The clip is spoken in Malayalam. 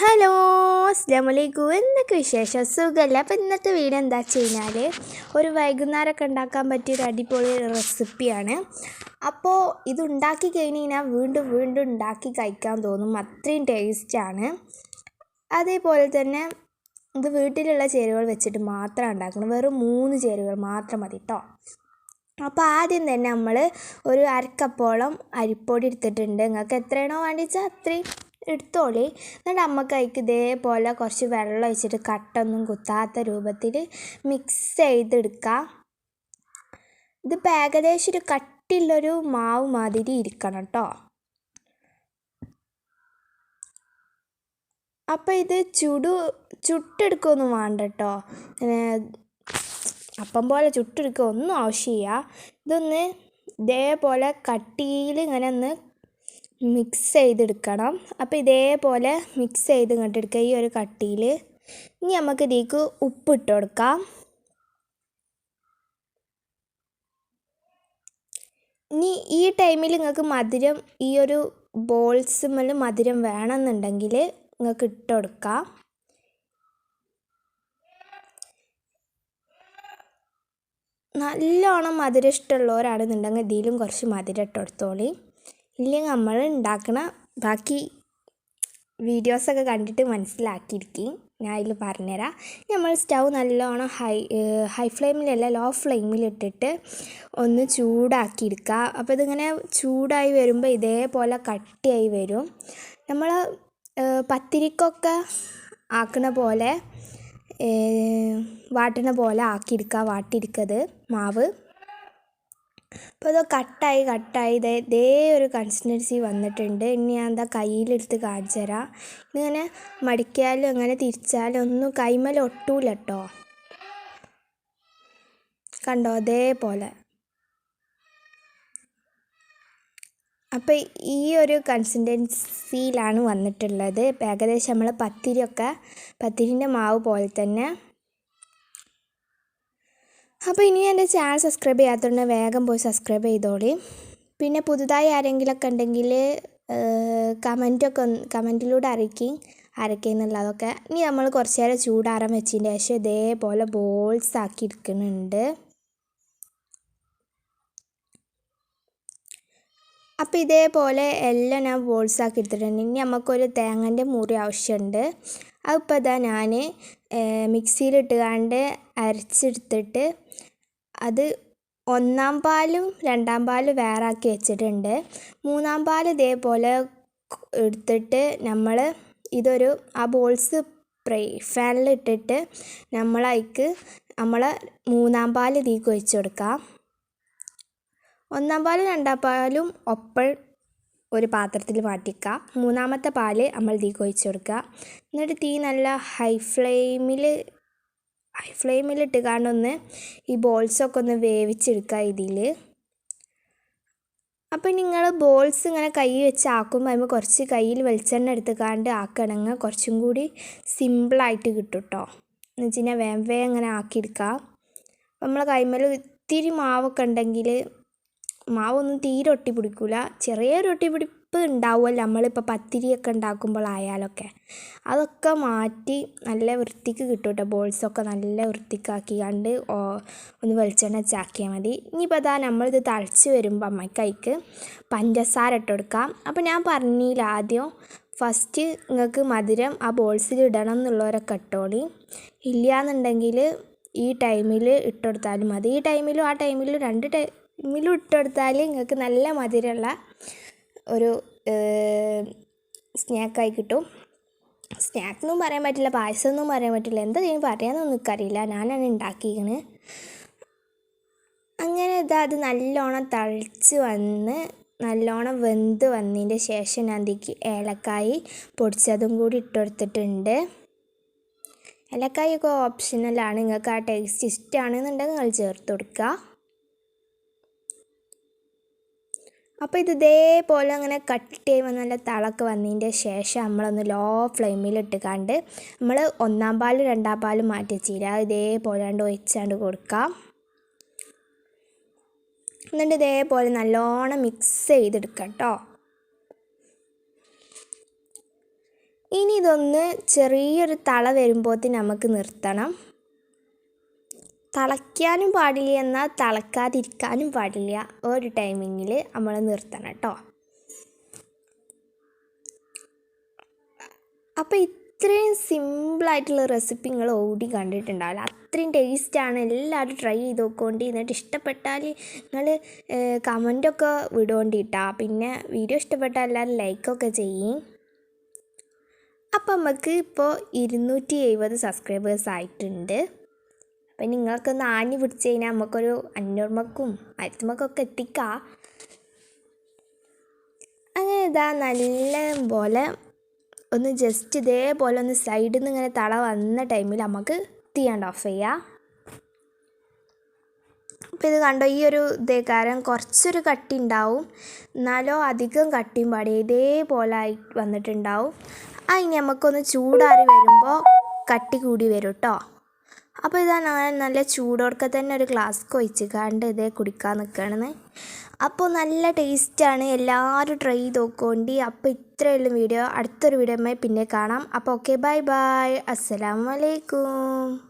ഹലോ അസ്ലാമലൈക്കും എന്തൊക്കെ വിശേഷം? സുഖമല്ല അപ്പോൾ ഇന്നത്തെ വീഡിയോ എന്താ വെച്ച് കഴിഞ്ഞാൽ ഒരു വൈകുന്നേരമൊക്കെ ഉണ്ടാക്കാൻ പറ്റിയ ഒരു അടിപൊളി റെസിപ്പിയാണ്. അപ്പോൾ ഇത് ഉണ്ടാക്കി കഴിഞ്ഞ് കഴിഞ്ഞാൽ വീണ്ടും വീണ്ടും ഉണ്ടാക്കി കഴിക്കാൻ തോന്നും. അത്രയും ടേസ്റ്റാണ്. അതേപോലെ തന്നെ ഇത് വീട്ടിലുള്ള ചേരുവകൾ വെച്ചിട്ട് മാത്രം ഉണ്ടാക്കണം. വെറും മൂന്ന് ചേരുവകൾ മാത്രം മതി കേട്ടോ അപ്പോൾ ആദ്യം തന്നെ നമ്മൾ ഒരു അരക്കപ്പോളം അരിപ്പൊടി എടുത്തിട്ടുണ്ട്. നിങ്ങൾക്ക് എത്രയാണോ വേണ്ടിച്ചാൽ അത്രയും. എടുത്തോളി. എന്നിട്ട് അമ്മയ്ക്ക് അതിക്ക് ഇതേപോലെ കുറച്ച് വെള്ളം ഒഴിച്ചിട്ട് കട്ടൊന്നും കുത്താത്ത രൂപത്തിൽ മിക്സ് ചെയ്തെടുക്കാം. ഇതിപ്പോൾ ഏകദേശം ഒരു കട്ടിയുള്ളൊരു മാവ് മാതിരി ഇരിക്കണം കേട്ടോ അപ്പോൾ ഇത് ചുടു ചുട്ടെടുക്കൊന്നും വേണ്ട കേട്ടോ അപ്പം പോലെ ചുട്ടെടുക്കുക ഒന്നും ആവശ്യമില്ല. ഇതൊന്ന് ഇതേപോലെ കട്ടിയിൽ ഇങ്ങനെ ഒന്ന് മിക്സ് ചെയ്തെടുക്കണം. അപ്പോൾ ഇതേപോലെ മിക്സ് ചെയ്ത് ഇങ്ങോട്ട് എടുക്കുക ഈ ഒരു കട്ടിയിൽ ഇനി നമുക്ക് ഇതിലേക്ക് ഉപ്പിട്ട് കൊടുക്കാം. ഇനി ഈ ടൈമിൽ നിങ്ങൾക്ക് മധുരം ഈ ഒരു ബോൾസുമ്മൽ മധുരം വേണമെന്നുണ്ടെങ്കിൽ നിങ്ങൾക്ക് ഇട്ട് കൊടുക്കാം. നല്ലോണം മധുരം ഇഷ്ടമുള്ളവരാണെന്നുണ്ടെങ്കിൽ ഇതിലും കുറച്ച് മധുരം ഇട്ട് കൊടുത്തോളി. ഇല്ലെങ്കിൽ നമ്മൾ ഉണ്ടാക്കണ ബാക്കി വീഡിയോസൊക്കെ കണ്ടിട്ട് മനസ്സിലാക്കിയിരിക്കും. ഞാൻ അതിൽ പറഞ്ഞുതരാം. നമ്മൾ സ്റ്റൗ നല്ലോണം ഹൈ ഹൈ ഫ്ലെയിമിലല്ല ലോ ഫ്ലെയിമിലിട്ടിട്ട് ഒന്ന് ചൂടാക്കി എടുക്കുക അപ്പോൾ ഇതിങ്ങനെ ചൂടായി വരുമ്പോൾ ഇതേപോലെ കട്ടിയായി വരും. നമ്മൾ പത്തിരിക്കൊക്കെ ആക്കണ പോലെ വാട്ടണ പോലെ ആക്കിയെടുക്കുക വാട്ടിയെടുക്കത് മാവ്. അപ്പോൾ അത് കട്ടായി കട്ടായി. ഇതേ ഇതേ ഒരു കൺസിസ്റ്റൻസി വന്നിട്ടുണ്ട്. ഇനി ഞാൻ എന്താ കയ്യിലെടുത്ത് കാണിച്ചു തരാം. ഇങ്ങനെ മടിക്കാലും അങ്ങനെ തിരിച്ചാലും ഒന്നും കൈമേൽ ഒട്ടൂല കേട്ടോ കണ്ടോ? അതേപോലെ. അപ്പോൾ ഈ ഒരു കൺസിസ്റ്റൻസിയിലാണ് വന്നിട്ടുള്ളത്. ഏകദേശം നമ്മൾ പത്തിരിയൊക്കെ പത്തിരിന്റെ മാവ് പോലെ തന്നെ അപ്പോൾ ഇനി എന്റെ ചാനൽ സബ്സ്ക്രൈബ് ചെയ്യാത്തതുകൊണ്ട് വേഗം പോയി സബ്സ്ക്രൈബ് ചെയ്തോളി. പിന്നെ പുതുതായി ആരെങ്കിലുമൊക്കെ ഉണ്ടെങ്കിൽ കമന്റൊക്കെ കമന്റിലൂടെ അറിയിക്കും. അരക്കുന്നുള്ളതൊക്കെ ഇനി നമ്മൾ കുറച്ച് നേരം ചൂടാറാൻ വെച്ചതിന് ശേഷം ഇതേപോലെ ബോൾസ് ആക്കി എടുക്കുന്നുണ്ട്. അപ്പോൾ ഇതേപോലെ എല്ലാം ഞാൻ ബോൾസ് ആക്കി എടുത്തിട്ടുണ്ട്. ഇനി നമുക്കൊരു തേങ്ങന്റെ മുറി ആവശ്യമുണ്ട്. അതിപ്പോൾ ഇതാ ഞാൻ മിക്സിയിലിട്ടുകാണ്ട് അരച്ചെടുത്തിട്ട് അത് ഒന്നാം പാലും രണ്ടാം പാലും വേറാക്കി വെച്ചിട്ടുണ്ട്. മൂന്നാം പാൽ ഇതേപോലെ എടുത്തിട്ട് നമ്മൾ ഇതൊരു ആ ബോൾസ് പ്രൈ ഫാനിലിട്ടിട്ട് നമ്മളതിക്ക് നമ്മൾ മൂന്നാം പാൽ ഇതിലേക്ക് ഒഴിച്ചു കൊടുക്കാം. ഒന്നാം പാലും രണ്ടാം പാലും ഒപ്പം ഒരു പാത്രത്തിൽ മാറ്റിക്കുക മൂന്നാമത്തെ പാൽ നമ്മൾ ഇതിലേക്ക് ഒഴിച്ചു കൊടുക്കുക. എന്നിട്ട് തീ നല്ല ഹൈ ഫ്ലെയിമിൽ ഹൈ ഫ്ലെയിമിൽ ഇട്ട് ഇട്ടുകാണ്ടൊന്ന് ഈ ബോൾസൊക്കെ ഒന്ന് വേവിച്ചെടുക്കുക ഇതിൽ അപ്പോൾ നിങ്ങൾ ബോൾസ് ഇങ്ങനെ കൈ വെച്ച് ആക്കുമ്പോൾ അതിന് കുറച്ച് കയ്യിൽ വെളിച്ചെണ്ണ എടുത്തുകാണ്ട് ആക്കണമെങ്കിൽ കുറച്ചും കൂടി സിമ്പിളായിട്ട് കിട്ടും കേട്ടോ എന്ന് വെച്ച് കഴിഞ്ഞാൽ വേം വേ ഇങ്ങനെ ആക്കിയെടുക്കുക നമ്മളെ കൈമേൽ ഇത്തിരി മാവൊക്കെ ഉണ്ടെങ്കിൽ മാവൊന്നും തീരെ ഒട്ടി പിടിക്കില്ല ചെറിയൊരു ഒട്ടി പിടിപ്പ് ഉണ്ടാവുമല്ലോ നമ്മളിപ്പോൾ പത്തിരിയൊക്കെ ഉണ്ടാക്കുമ്പോഴായാലൊക്കെ അതൊക്കെ മാറ്റി നല്ല വൃത്തിക്ക് കിട്ടും കേട്ടോ ബോൾസൊക്കെ നല്ല വൃത്തിക്കാക്കി കണ്ട് ഒന്ന് വെളിച്ചെണ്ണ ചാക്കിയാൽ മതി. ഇനിയിപ്പോൾ അതാ നമ്മളിത് തളിച്ച് വരുമ്പോൾ അമ്മയ്ക്കൈക്ക് പഞ്ചസാര ഇട്ട് കൊടുക്കാം. അപ്പോൾ ഞാൻ പറഞ്ഞില്ല ആദ്യം ഫസ്റ്റ് നിങ്ങൾക്ക് മധുരം ആ ബോൾസിൽ ഇടണം എന്നുള്ളവരൊക്കെ ഇട്ടോളി. ഇല്ല എന്നുണ്ടെങ്കിൽ ഈ ടൈമിൽ ഇട്ടെടുത്താലും മതി. ഈ ടൈമിലും ആ ടൈമിലും രണ്ട് ടൈ മിലും ഇട്ടെടുത്താൽ നിങ്ങൾക്ക് നല്ല മധുരമുള്ള ഒരു സ്നാക്കായി കിട്ടും. സ്നാക്ക് എന്നും പറയാൻ പറ്റില്ല പായസം എന്നും പറയാൻ പറ്റില്ല. എന്താ ഞാൻ പറയാമെന്നൊന്നും എനിക്കറിയില്ല ഞാനാണ് ഉണ്ടാക്കിയിരിക്കുന്നത് അങ്ങനെ ഇതാ അത് നല്ലോണം തളിച്ച് വന്ന് നല്ലോണം വെന്ത് വന്നതിന്റെ ശേഷം ഞാൻ അതിലേക്ക് ഏലക്കായി പൊടിച്ചതും കൂടി ഇട്ടെടുത്തിട്ടുണ്ട് ഏലക്കായൊക്കെ ഓപ്ഷനലാണ് നിങ്ങൾക്ക് ആ ടേസ്റ്റ് ഇഷ്ടമാണെന്നുണ്ടെങ്കിൽ നിങ്ങൾ ചേർത്ത് കൊടുക്കുക. അപ്പോൾ ഇത് ഇതേപോലെ അങ്ങനെ കട്ട് ചെയ്യുമ്പോൾ നല്ല തിളക്ക് വന്നതിന്റെ ശേഷം നമ്മളൊന്ന് ലോ ഫ്ലെയിമിൽ ഇട്ടുകാണ്ട് നമ്മൾ ഒന്നാം പാൽ രണ്ടാം പാൽ മാറ്റി ചീര ഇതേപോലെ കണ്ട് ഒഴിച്ചാണ്ട് കൊടുക്കാം എന്നിട്ട് ഇതേപോലെ നല്ലോണം മിക്സ് ചെയ്തെടുക്കാം കേട്ടോ. ഇനി ഇതൊന്ന് ചെറിയൊരു തള വരുമ്പോഴത്തേന് നമുക്ക് നിർത്തണം. തിളയ്ക്കാനും പാടില്ല എന്നാൽ തിളക്കാതിരിക്കാനും പാടില്ല. ഒരു ടൈമിങ്ങിൽ നമ്മൾ നിർത്തണം കേട്ടോ അപ്പോൾ ഇത്രയും സിമ്പിളായിട്ടുള്ള റെസിപ്പി നിങ്ങൾ ഓടി കണ്ടിട്ടുണ്ടാവില്ല. അത്രയും ടേസ്റ്റാണ് എല്ലാവരും ട്രൈ ചെയ്ത് നോക്കൊണ്ട്. എന്നിട്ട് ഇഷ്ടപ്പെട്ടാൽ നിങ്ങൾ കമന്റൊക്കെ വിടുകൊണ്ടിട്ടാ പിന്നെ വീഡിയോ ഇഷ്ടപ്പെട്ടാൽ എല്ലാവരും ലൈക്കൊക്കെ ചെയ്യും. അപ്പം നമുക്ക് ഇപ്പോൾ ഇരുന്നൂറ്റി എഴുപത് സബ്സ്ക്രൈബേഴ്സ് ആയിട്ടുണ്ട്. അപ്പം നിങ്ങൾക്കൊന്ന് ആഞ്ഞു പിടിച്ച് കഴിഞ്ഞാൽ നമുക്കൊരു അഞ്ഞൂറുമക്കും ആയിരത്തുമക്കൊക്കെ എത്തിക്കാം. അങ്ങനെ ഇതാ നല്ല പോലെ ഒന്ന് ജസ്റ്റ് ഇതേപോലെ ഒന്ന് സൈഡിൽ നിന്ന് ഇങ്ങനെ തള വന്ന ടൈമിൽ നമുക്ക് തീയണ്ട ഓഫ് ചെയ്യാം. അപ്പോൾ ഇത് കണ്ടോ? ഈ ഒരു ഇതേക്കാരം കുറച്ചൊരു കട്ടി ഉണ്ടാവും എന്നാലോ അധികം കട്ടിയും പാടി ഇതേപോലെ ആയി വന്നിട്ടുണ്ടാവും. ആ ഇനി നമുക്കൊന്ന് ചൂടാറി വരുമ്പോൾ കട്ടി കൂടി വരും കേട്ടോ അപ്പോൾ ഇതാണ് ഞാൻ നല്ല ചൂടോടൊക്കെ തന്നെ ഒരു ഗ്ലാസ് ഒഴിച്ച് കണ്ട് ഇതേ കുടിക്കാൻ നിൽക്കണമെന്ന് അപ്പോൾ നല്ല ടേസ്റ്റാണ്. എല്ലാവരും ട്രൈ ചെയ്ത് നോക്കോണ്ടി അപ്പോൾ ഇത്രയുള്ള വീഡിയോ. അടുത്തൊരു വീഡിയോ പിന്നെ കാണാം. അപ്പോൾ ഓക്കെ ബൈ ബൈ. അസ്സലാമലൈക്കും